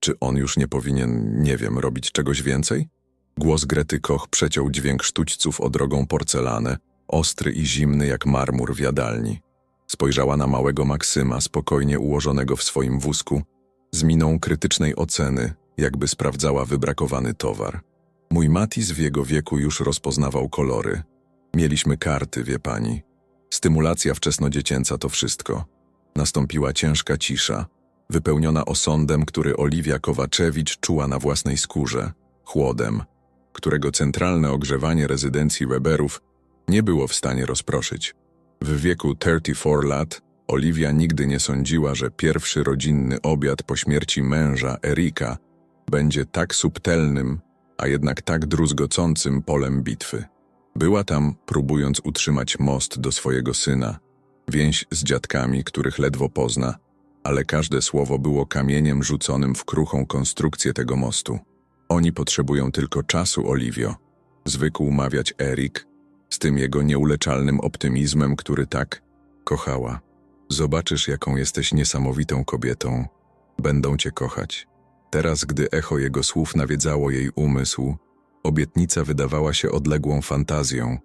Czy on już nie powinien, nie wiem, robić czegoś więcej? Głos Grety Koch przeciął dźwięk sztućców o drogą porcelanę, ostry i zimny jak marmur w jadalni. Spojrzała na małego Maksyma, spokojnie ułożonego w swoim wózku, z miną krytycznej oceny, jakby sprawdzała wybrakowany towar. Mój Matis w jego wieku już rozpoznawał kolory. Mieliśmy karty, wie pani. Stymulacja wczesnodziecięca to wszystko. Nastąpiła ciężka cisza, wypełniona osądem, który Oliwia Kowaczewicz czuła na własnej skórze, chłodem, którego centralne ogrzewanie rezydencji Weberów nie było w stanie rozproszyć. W wieku 34 lat Oliwia nigdy nie sądziła, że pierwszy rodzinny obiad po śmierci męża, Erika, będzie tak subtelnym, a jednak tak druzgocącym polem bitwy. Była tam, próbując utrzymać most do swojego syna, więź z dziadkami, których ledwo pozna, ale każde słowo było kamieniem rzuconym w kruchą konstrukcję tego mostu. Oni potrzebują tylko czasu, Oliwio, zwykł mawiać Erik, z tym jego nieuleczalnym optymizmem, który tak kochała. Zobaczysz, jaką jesteś niesamowitą kobietą. Będą cię kochać. Teraz, gdy echo jego słów nawiedzało jej umysł, obietnica wydawała się odległą fantazją,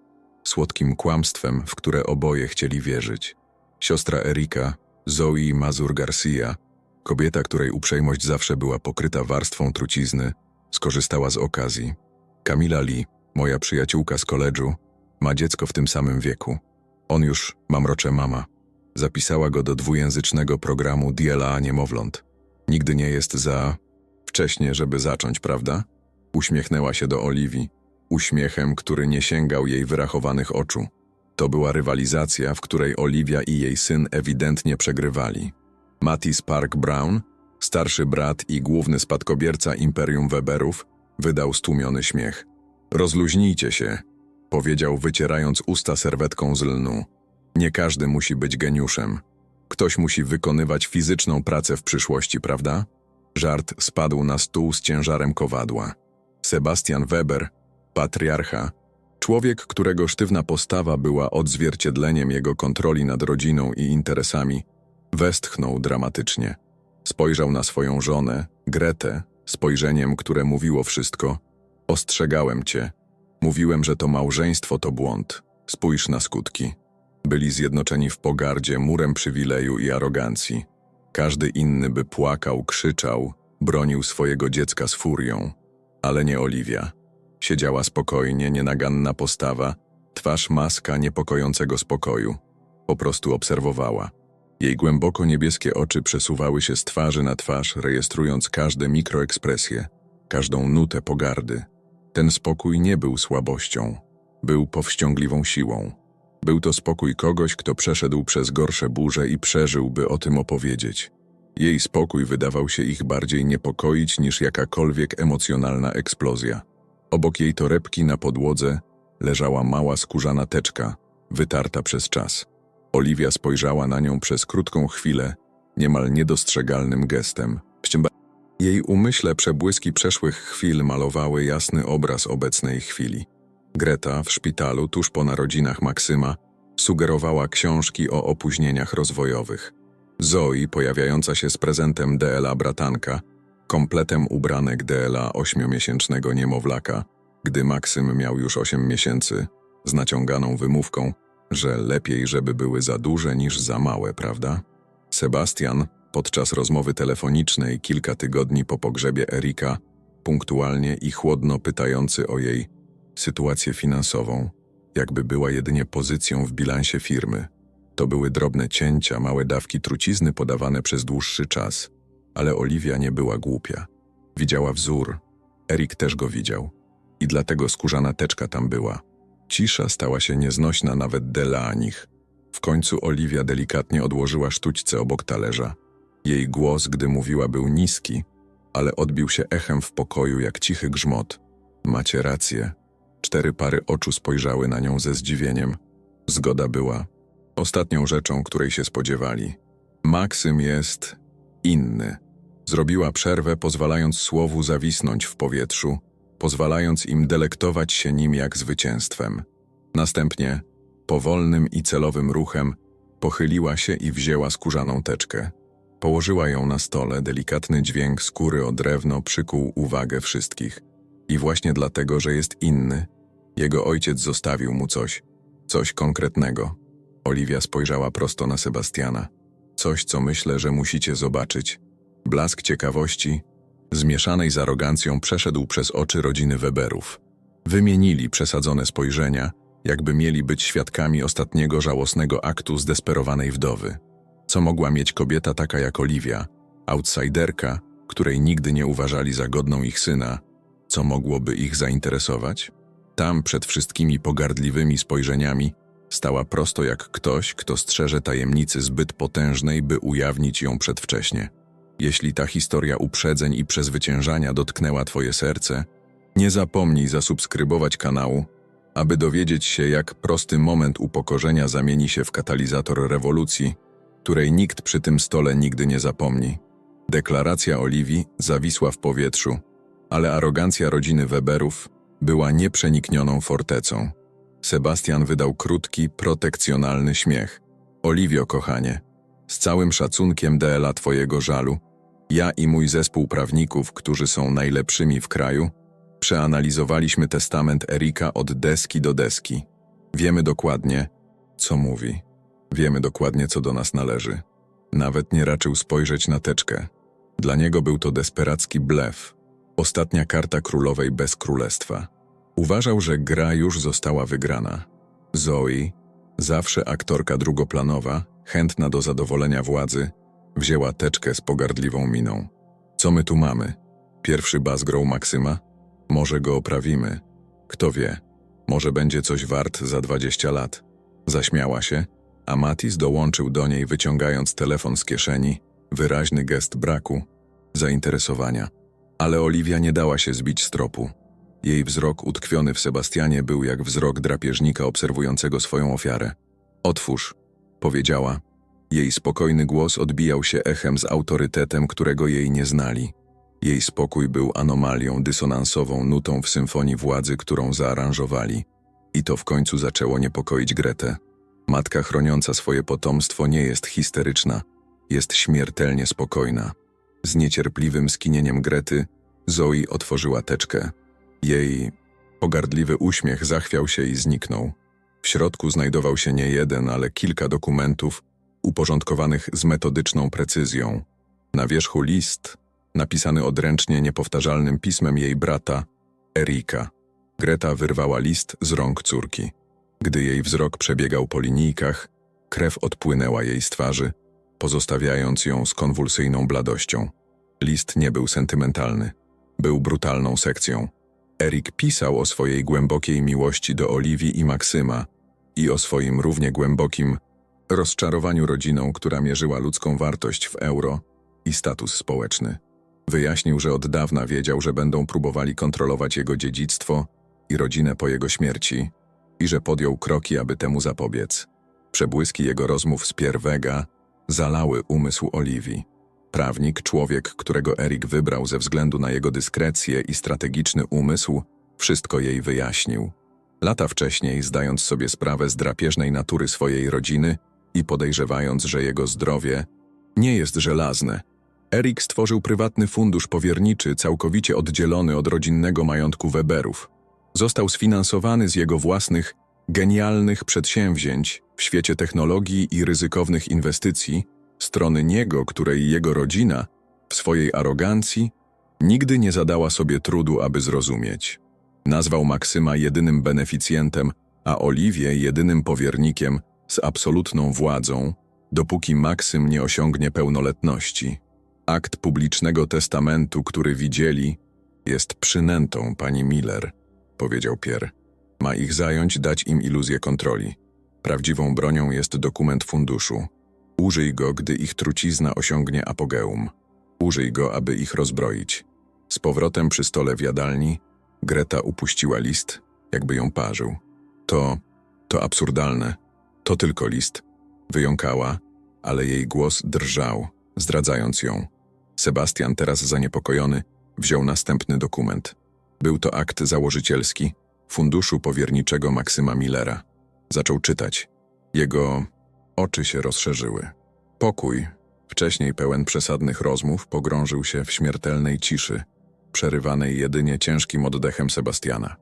słodkim kłamstwem, w które oboje chcieli wierzyć. Siostra Erika, Zoe Mazur Garcia, kobieta, której uprzejmość zawsze była pokryta warstwą trucizny, skorzystała z okazji. Kamila Lee, moja przyjaciółka z koledżu, ma dziecko w tym samym wieku. On już mamrocze mama. Zapisała go do dwujęzycznego programu DLA Niemowląt. Nigdy nie jest za wcześnie, żeby zacząć, prawda? Uśmiechnęła się do Oliwii, uśmiechem, który nie sięgał jej wyrachowanych oczu. To była rywalizacja, w której Oliwia i jej syn ewidentnie przegrywali. Mattis Park Brown, starszy brat i główny spadkobierca Imperium Weberów, wydał stłumiony śmiech. Rozluźnijcie się, powiedział, wycierając usta serwetką z lnu. Nie każdy musi być geniuszem. Ktoś musi wykonywać fizyczną pracę w przyszłości, prawda? Żart spadł na stół z ciężarem kowadła. Sebastian Weber, patriarcha, człowiek, którego sztywna postawa była odzwierciedleniem jego kontroli nad rodziną i interesami, westchnął dramatycznie. Spojrzał na swoją żonę, Gretę, spojrzeniem, które mówiło wszystko. Ostrzegałem cię. Mówiłem, że to małżeństwo to błąd. Spójrz na skutki. Byli zjednoczeni w pogardzie, murem przywileju i arogancji. Każdy inny by płakał, krzyczał, bronił swojego dziecka z furią. Ale nie Oliwia. Siedziała spokojnie, nienaganna postawa, twarz maska niepokojącego spokoju. Po prostu obserwowała. Jej głęboko niebieskie oczy przesuwały się z twarzy na twarz, rejestrując każde mikroekspresję, każdą nutę pogardy. Ten spokój nie był słabością, był powściągliwą siłą. Był to spokój kogoś, kto przeszedł przez gorsze burze i przeżył, by o tym opowiedzieć. Jej spokój wydawał się ich bardziej niepokoić niż jakakolwiek emocjonalna eksplozja. Obok jej torebki na podłodze leżała mała skórzana teczka, wytarta przez czas. Oliwia spojrzała na nią przez krótką chwilę, niemal niedostrzegalnym gestem. Jej umyśle przebłyski przeszłych chwil malowały jasny obraz obecnej chwili. Greta w szpitalu tuż po narodzinach Maksyma sugerowała książki o opóźnieniach rozwojowych. Zoe, pojawiająca się z prezentem DLA bratanka, kompletem ubranek DLA ośmiomiesięcznego niemowlaka, gdy Maksym miał już osiem miesięcy, z naciąganą wymówką, że lepiej, żeby były za duże niż za małe, prawda? Sebastian, podczas rozmowy telefonicznej kilka tygodni po pogrzebie Erika, punktualnie i chłodno pytający o jej sytuację finansową, jakby była jedynie pozycją w bilansie firmy. To były drobne cięcia, małe dawki trucizny podawane przez dłuższy czas, ale Oliwia nie była głupia. Widziała wzór, Erik też go widział i dlatego skórzana teczka tam była. Cisza stała się nieznośna nawet dla nich. W końcu Oliwia delikatnie odłożyła sztućce obok talerza. Jej głos, gdy mówiła, był niski, ale odbił się echem w pokoju jak cichy grzmot. Macie rację. Cztery pary oczu spojrzały na nią ze zdziwieniem. Zgoda była ostatnią rzeczą, której się spodziewali. Maksym jest inny. Zrobiła przerwę, pozwalając słowu zawisnąć w powietrzu, pozwalając im delektować się nim jak zwycięstwem. Następnie, powolnym i celowym ruchem, pochyliła się i wzięła skórzaną teczkę. Położyła ją na stole, delikatny dźwięk skóry o drewno przykuł uwagę wszystkich. I właśnie dlatego, że jest inny, jego ojciec zostawił mu coś, coś konkretnego. Oliwia spojrzała prosto na Sebastiana. Coś, co myślę, że musicie zobaczyć. Blask ciekawości, zmieszanej z arogancją, przeszedł przez oczy rodziny Weberów. Wymienili przesadzone spojrzenia, jakby mieli być świadkami ostatniego żałosnego aktu zdesperowanej wdowy. Co mogła mieć kobieta taka jak Oliwia, outsiderka, której nigdy nie uważali za godną ich syna, co mogłoby ich zainteresować? Tam, przed wszystkimi pogardliwymi spojrzeniami, stała prosto jak ktoś, kto strzeże tajemnicy zbyt potężnej, by ujawnić ją przedwcześnie. Jeśli ta historia uprzedzeń i przezwyciężania dotknęła Twoje serce, nie zapomnij zasubskrybować kanału, aby dowiedzieć się, jak prosty moment upokorzenia zamieni się w katalizator rewolucji, której nikt przy tym stole nigdy nie zapomni. Deklaracja Oliwii zawisła w powietrzu, ale arogancja rodziny Weberów była nieprzeniknioną fortecą. Sebastian wydał krótki, protekcjonalny śmiech. Oliwio, kochanie, z całym szacunkiem DLA twojego żalu, ja i mój zespół prawników, którzy są najlepszymi w kraju, przeanalizowaliśmy testament Erika od deski do deski. Wiemy dokładnie, co mówi. Wiemy dokładnie, co do nas należy. Nawet nie raczył spojrzeć na teczkę. Dla niego był to desperacki blef. Ostatnia karta królowej bez królestwa. Uważał, że gra już została wygrana. Zoe, zawsze aktorka drugoplanowa, chętna do zadowolenia władzy, wzięła teczkę z pogardliwą miną. Co my tu mamy? Pierwszy bas grą Maksyma? Może go oprawimy. Kto wie, może będzie coś wart za 20 lat. Zaśmiała się, a Matis dołączył do niej wyciągając telefon z kieszeni, wyraźny gest braku, zainteresowania. Ale Oliwia nie dała się zbić z tropu. Jej wzrok utkwiony w Sebastianie był jak wzrok drapieżnika obserwującego swoją ofiarę. Otwórz, powiedziała. Jej spokojny głos odbijał się echem z autorytetem, którego jej nie znali. Jej spokój był anomalią, dysonansową nutą w symfonii władzy, którą zaaranżowali. I to w końcu zaczęło niepokoić Gretę. Matka chroniąca swoje potomstwo nie jest histeryczna, jest śmiertelnie spokojna. Z niecierpliwym skinieniem Grety Zoe otworzyła teczkę. Jej pogardliwy uśmiech zachwiał się i zniknął. W środku znajdował się nie jeden, ale kilka dokumentów uporządkowanych z metodyczną precyzją. Na wierzchu list, napisany odręcznie niepowtarzalnym pismem jej brata, Erika. Greta wyrwała list z rąk córki. Gdy jej wzrok przebiegał po linijkach, krew odpłynęła jej z twarzy, pozostawiając ją z konwulsyjną bladością. List nie był sentymentalny, był brutalną sekcją. Erik pisał o swojej głębokiej miłości do Oliwii i Maksyma i o swoim równie głębokim rozczarowaniu rodziną, która mierzyła ludzką wartość w euro i status społeczny. Wyjaśnił, że od dawna wiedział, że będą próbowali kontrolować jego dziedzictwo i rodzinę po jego śmierci i że podjął kroki, aby temu zapobiec. Przebłyski jego rozmów z Pierre Vega zalały umysł Oliwii. Prawnik, człowiek, którego Erik wybrał ze względu na jego dyskrecję i strategiczny umysł, wszystko jej wyjaśnił. Lata wcześniej, zdając sobie sprawę z drapieżnej natury swojej rodziny i podejrzewając, że jego zdrowie nie jest żelazne, Erik stworzył prywatny fundusz powierniczy całkowicie oddzielony od rodzinnego majątku Weberów. Został sfinansowany z jego własnych, genialnych przedsięwzięć w świecie technologii i ryzykownych inwestycji, strony niego, której jego rodzina, w swojej arogancji, nigdy nie zadała sobie trudu, aby zrozumieć. Nazwał Maksyma jedynym beneficjentem, a Oliwię jedynym powiernikiem z absolutną władzą, dopóki Maksym nie osiągnie pełnoletności. Akt publicznego testamentu, który widzieli, jest przynętą pani Miller, powiedział Pierre. Ma ich zająć, dać im iluzję kontroli. Prawdziwą bronią jest dokument funduszu. Użyj go, gdy ich trucizna osiągnie apogeum. Użyj go, aby ich rozbroić. Z powrotem przy stole w jadalni, Greta upuściła list, jakby ją parzył. To, to absurdalne. To tylko list. Wyjąkała, ale jej głos drżał, zdradzając ją. Sebastian, teraz zaniepokojony, wziął następny dokument. Był to akt założycielski Funduszu Powierniczego Maksyma Millera. Zaczął czytać. Jego oczy się rozszerzyły. Pokój, Wcześniej pełen przesadnych rozmów pogrążył się w śmiertelnej ciszy, przerywanej jedynie ciężkim oddechem Sebastiana.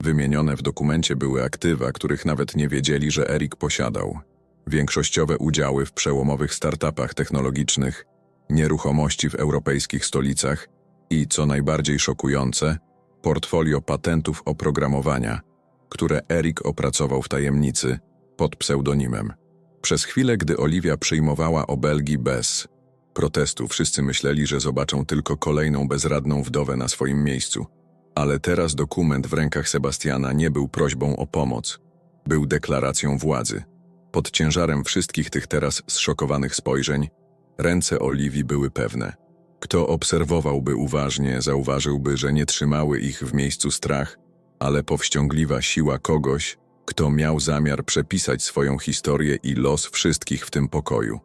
Wymienione w dokumencie były aktywa, których nawet nie wiedzieli, że Erik posiadał. Większościowe udziały w przełomowych startupach technologicznych, nieruchomości w europejskich stolicach i, co najbardziej szokujące, portfolio patentów oprogramowania, które Erik opracował w tajemnicy pod pseudonimem. Przez chwilę, gdy Oliwia przyjmowała obelgi bez protestu, wszyscy myśleli, że zobaczą tylko kolejną bezradną wdowę na swoim miejscu. Ale teraz dokument w rękach Sebastiana nie był prośbą o pomoc, był deklaracją władzy. Pod ciężarem wszystkich tych teraz zszokowanych spojrzeń, ręce Oliwii były pewne. Kto obserwowałby uważnie, zauważyłby, że nie trzymały ich w miejscu strach, ale powściągliwa siła kogoś, kto miał zamiar przepisać swoją historię i los wszystkich w tym pokoju.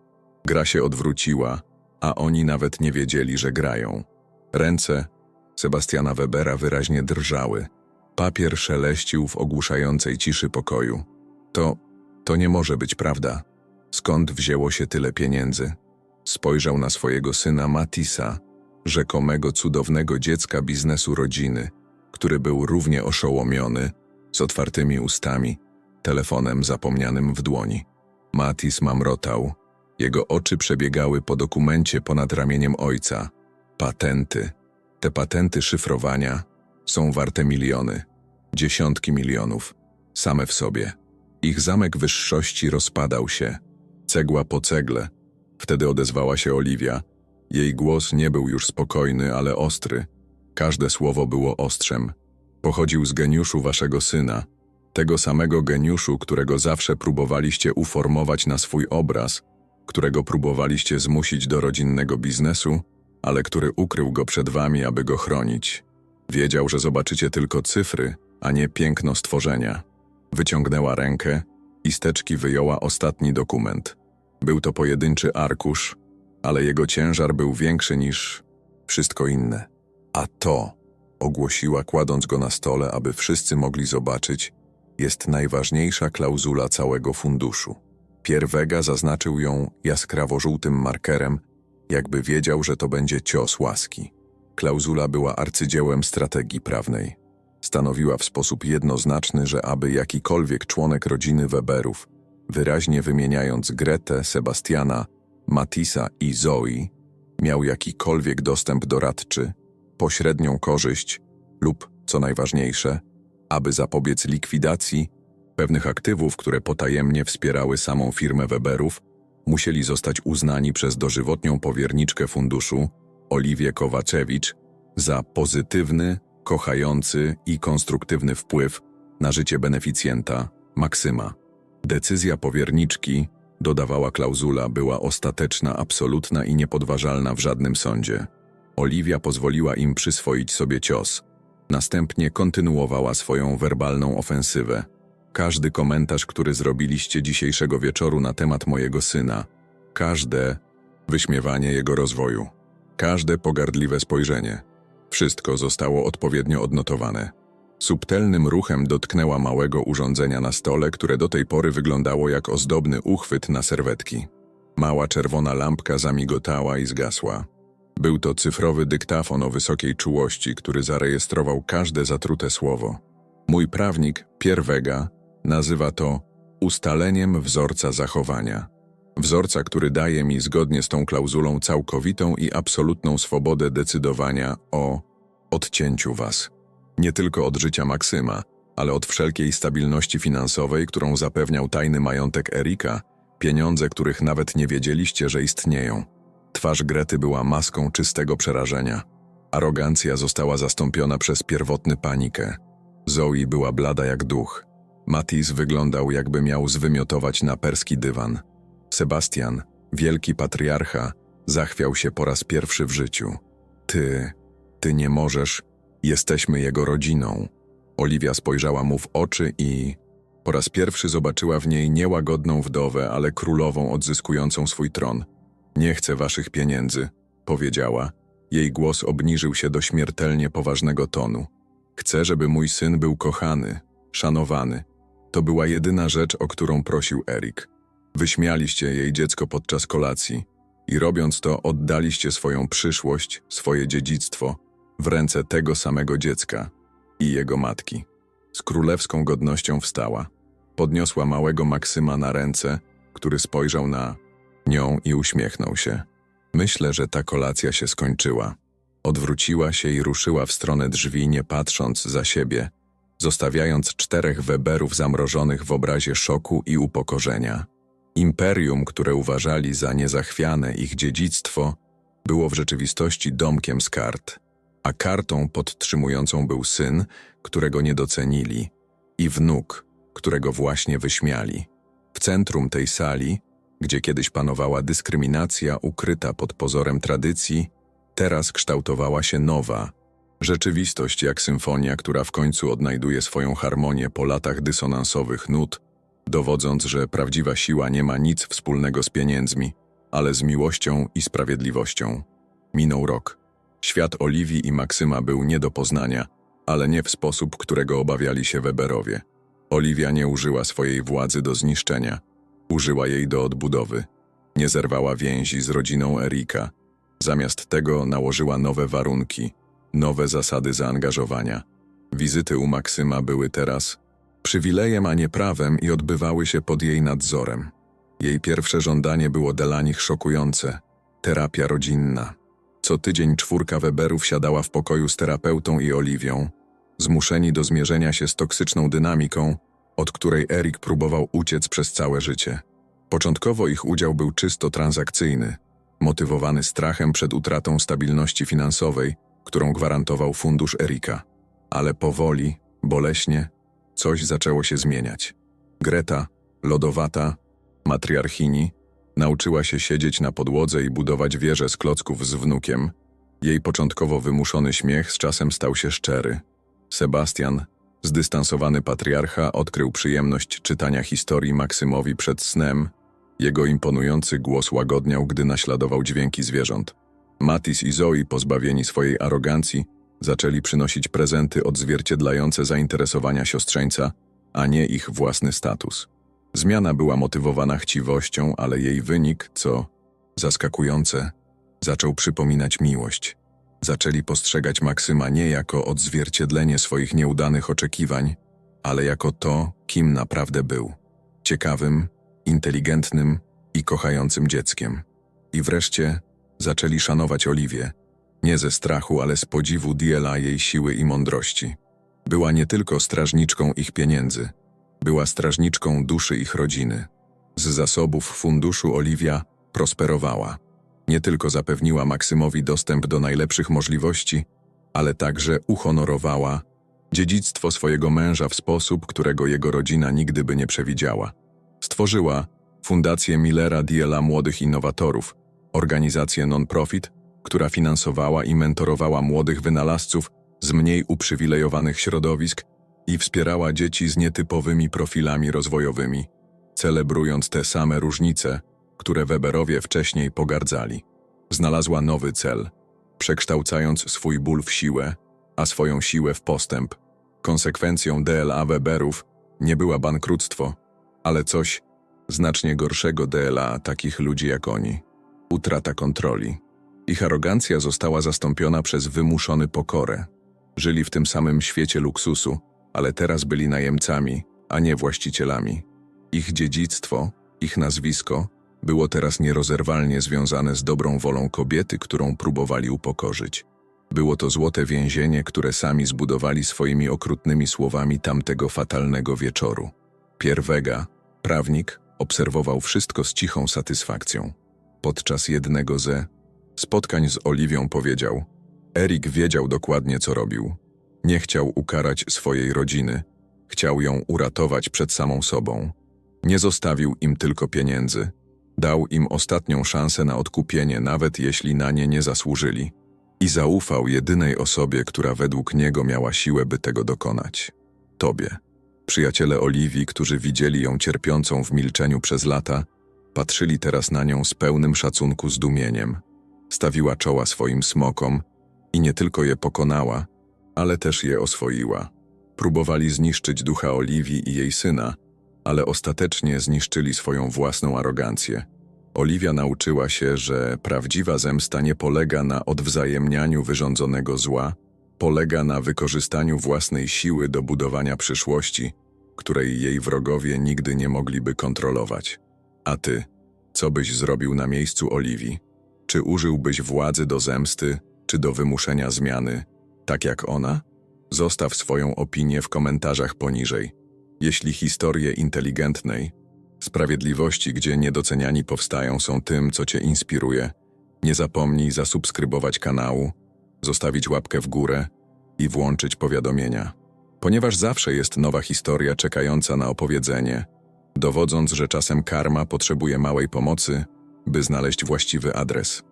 Gra się odwróciła, a oni nawet nie wiedzieli, że grają. Ręce Sebastiana Webera wyraźnie drżały. Papier szeleścił w ogłuszającej ciszy pokoju. To, to nie może być prawda. Skąd wzięło się tyle pieniędzy? Spojrzał na swojego syna Matisa, rzekomego cudownego dziecka biznesu rodziny, który był równie oszołomiony, z otwartymi ustami, telefonem zapomnianym w dłoni. Matis mamrotał. Jego oczy przebiegały po dokumencie ponad ramieniem ojca. Patenty. Te patenty szyfrowania są warte miliony, dziesiątki milionów, same w sobie. Ich zamek wyższości rozpadał się, cegła po cegle. Wtedy odezwała się Oliwia. Jej głos nie był już spokojny, ale ostry. Każde słowo było ostrzem. Pochodził z geniuszu waszego syna, tego samego geniuszu, którego zawsze próbowaliście uformować na swój obraz, którego próbowaliście zmusić do rodzinnego biznesu, ale który ukrył go przed wami, aby go chronić. Wiedział, że zobaczycie tylko cyfry, a nie piękno stworzenia. Wyciągnęła rękę i z teczki wyjęła ostatni dokument. Był to pojedynczy arkusz, ale jego ciężar był większy niż wszystko inne. A to, ogłosiła kładąc go na stole, aby wszyscy mogli zobaczyć, jest najważniejsza klauzula całego funduszu. Pierre Vega zaznaczył ją jaskrawo-żółtym markerem, jakby wiedział, że to będzie cios łaski. Klauzula była arcydziełem strategii prawnej. Stanowiła w sposób jednoznaczny, że aby jakikolwiek członek rodziny Weberów, wyraźnie wymieniając Gretę, Sebastiana, Matisa i Zoe, miał jakikolwiek dostęp doradczy, pośrednią korzyść lub, co najważniejsze, aby zapobiec likwidacji pewnych aktywów, które potajemnie wspierały samą firmę Weberów, musieli zostać uznani przez dożywotnią powierniczkę funduszu, Oliwię Kowaczewicz, za pozytywny, kochający i konstruktywny wpływ na życie beneficjenta, Maksyma. Decyzja powierniczki, dodawała klauzula, była ostateczna, absolutna i niepodważalna w żadnym sądzie. Oliwia pozwoliła im przyswoić sobie cios. Następnie kontynuowała swoją werbalną ofensywę. Każdy komentarz, który zrobiliście dzisiejszego wieczoru na temat mojego syna, każde wyśmiewanie jego rozwoju, każde pogardliwe spojrzenie, wszystko zostało odpowiednio odnotowane. Subtelnym ruchem dotknęła małego urządzenia na stole, które do tej pory wyglądało jak ozdobny uchwyt na serwetki. Mała czerwona lampka zamigotała i zgasła. Był to cyfrowy dyktafon o wysokiej czułości, który zarejestrował każde zatrute słowo. Mój prawnik, Pierre Vega, nazywa to ustaleniem wzorca zachowania. Wzorca, który daje mi zgodnie z tą klauzulą całkowitą i absolutną swobodę decydowania o odcięciu was. Nie tylko od życia Maksyma, ale od wszelkiej stabilności finansowej, którą zapewniał tajny majątek Erika, pieniądze, których nawet nie wiedzieliście, że istnieją. Twarz Grety była maską czystego przerażenia. Arogancja została zastąpiona przez pierwotny panikę. Zoe była blada jak duch. Matis wyglądał, jakby miał zwymiotować na perski dywan. Sebastian, wielki patriarcha, zachwiał się po raz pierwszy w życiu. Ty, ty nie możesz, jesteśmy jego rodziną. Oliwia spojrzała mu w oczy i po raz pierwszy zobaczyła w niej niełagodną wdowę, ale królową odzyskującą swój tron. Nie chcę waszych pieniędzy, powiedziała. Jej głos obniżył się do śmiertelnie poważnego tonu. Chcę, żeby mój syn był kochany, szanowany. To była jedyna rzecz, o którą prosił Erik. Wyśmialiście jej dziecko podczas kolacji. I robiąc to, oddaliście swoją przyszłość, swoje dziedzictwo w ręce tego samego dziecka i jego matki. Z królewską godnością wstała. Podniosła małego Maksyma na ręce, który spojrzał na nią i uśmiechnął się. Myślę, że ta kolacja się skończyła. Odwróciła się i ruszyła w stronę drzwi, nie patrząc za siebie, zostawiając czterech Weberów zamrożonych w obrazie szoku i upokorzenia. Imperium, które uważali za niezachwiane ich dziedzictwo, było w rzeczywistości domkiem z kart, a kartą podtrzymującą był syn, którego nie docenili, i wnuk, którego właśnie wyśmiali. W centrum tej sali, gdzie kiedyś panowała dyskryminacja ukryta pod pozorem tradycji, teraz kształtowała się nowa, rzeczywistość jak symfonia, która w końcu odnajduje swoją harmonię po latach dysonansowych nut, dowodząc, że prawdziwa siła nie ma nic wspólnego z pieniędzmi, ale z miłością i sprawiedliwością. Minął rok. Świat Oliwii i Maksyma był nie do poznania, ale nie w sposób, którego obawiali się Weberowie. Oliwia nie użyła swojej władzy do zniszczenia, użyła jej do odbudowy. Nie zerwała więzi z rodziną Erika. Zamiast tego nałożyła nowe warunki, nowe zasady zaangażowania. Wizyty u Maksyma były teraz przywilejem, a nie prawem i odbywały się pod jej nadzorem. Jej pierwsze żądanie było dla nich szokujące terapia rodzinna. Co tydzień czwórka Weberów siadała w pokoju z terapeutą i Oliwią, zmuszeni do zmierzenia się z toksyczną dynamiką, od której Erik próbował uciec przez całe życie. Początkowo ich udział był czysto transakcyjny, motywowany strachem przed utratą stabilności finansowej, którą gwarantował fundusz Erika. Ale powoli, boleśnie, coś zaczęło się zmieniać. Greta, lodowata, matriarchini, nauczyła się siedzieć na podłodze i budować wieże z klocków z wnukiem. Jej początkowo wymuszony śmiech z czasem stał się szczery. Sebastian, zdystansowany patriarcha, odkrył przyjemność czytania historii Maksymowi przed snem. Jego imponujący głos łagodniał, gdy naśladował dźwięki zwierząt. Matis i Zoe, pozbawieni swojej arogancji, zaczęli przynosić prezenty odzwierciedlające zainteresowania siostrzeńca, a nie ich własny status. Zmiana była motywowana chciwością, ale jej wynik, co zaskakujące, zaczął przypominać miłość. Zaczęli postrzegać Maksyma nie jako odzwierciedlenie swoich nieudanych oczekiwań, ale jako to, kim naprawdę był. Ciekawym, inteligentnym i kochającym dzieckiem. I wreszcie zaczęli szanować Oliwię, nie ze strachu, ale z podziwu Diela jej siły i mądrości. Była nie tylko strażniczką ich pieniędzy, była strażniczką duszy ich rodziny. Z zasobów funduszu Oliwia prosperowała. Nie tylko zapewniła Maksymowi dostęp do najlepszych możliwości, ale także uhonorowała dziedzictwo swojego męża w sposób, którego jego rodzina nigdy by nie przewidziała. Stworzyła Fundację Millera Diela Młodych Innowatorów, organizację non-profit, która finansowała i mentorowała młodych wynalazców z mniej uprzywilejowanych środowisk i wspierała dzieci z nietypowymi profilami rozwojowymi, celebrując te same różnice, które Weberowie wcześniej pogardzali. Znalazła nowy cel, przekształcając swój ból w siłę, a swoją siłę w postęp. Konsekwencją DLA Weberów nie była bankructwo, ale coś znacznie gorszego DLA takich ludzi jak oni utrata kontroli. Ich arogancja została zastąpiona przez wymuszony pokorę. Żyli w tym samym świecie luksusu, ale teraz byli najemcami, a nie właścicielami. Ich dziedzictwo, ich nazwisko było teraz nierozerwalnie związane z dobrą wolą kobiety, którą próbowali upokorzyć. Było to złote więzienie, które sami zbudowali swoimi okrutnymi słowami tamtego fatalnego wieczoru. Pierwega, prawnik, obserwował wszystko z cichą satysfakcją. Podczas jednego ze spotkań z Oliwią powiedział: Erik wiedział dokładnie, co robił. Nie chciał ukarać swojej rodziny, chciał ją uratować przed samą sobą. Nie zostawił im tylko pieniędzy, dał im ostatnią szansę na odkupienie, nawet jeśli na nie nie zasłużyli. I zaufał jedynej osobie, która według niego miała siłę, by tego dokonać tobie. Przyjaciele Oliwii, którzy widzieli ją cierpiącą w milczeniu przez lata, patrzyli teraz na nią z pełnym szacunku zdumieniem. Stawiła czoła swoim smokom i nie tylko je pokonała, ale też je oswoiła. Próbowali zniszczyć ducha Oliwii i jej syna, ale ostatecznie zniszczyli swoją własną arogancję. Oliwia nauczyła się, że prawdziwa zemsta nie polega na odwzajemnianiu wyrządzonego zła, polega na wykorzystaniu własnej siły do budowania przyszłości, której jej wrogowie nigdy nie mogliby kontrolować. A ty, co byś zrobił na miejscu Oliwii? Czy użyłbyś władzy do zemsty, czy do wymuszenia zmiany, tak jak ona? Zostaw swoją opinię w komentarzach poniżej. Jeśli historie inteligentnej, sprawiedliwości, gdzie niedoceniani powstają, są tym, co cię inspiruje, nie zapomnij zasubskrybować kanału, zostawić łapkę w górę i włączyć powiadomienia. Ponieważ zawsze jest nowa historia czekająca na opowiedzenie, dowodząc, że czasem karma potrzebuje małej pomocy, by znaleźć właściwy adres.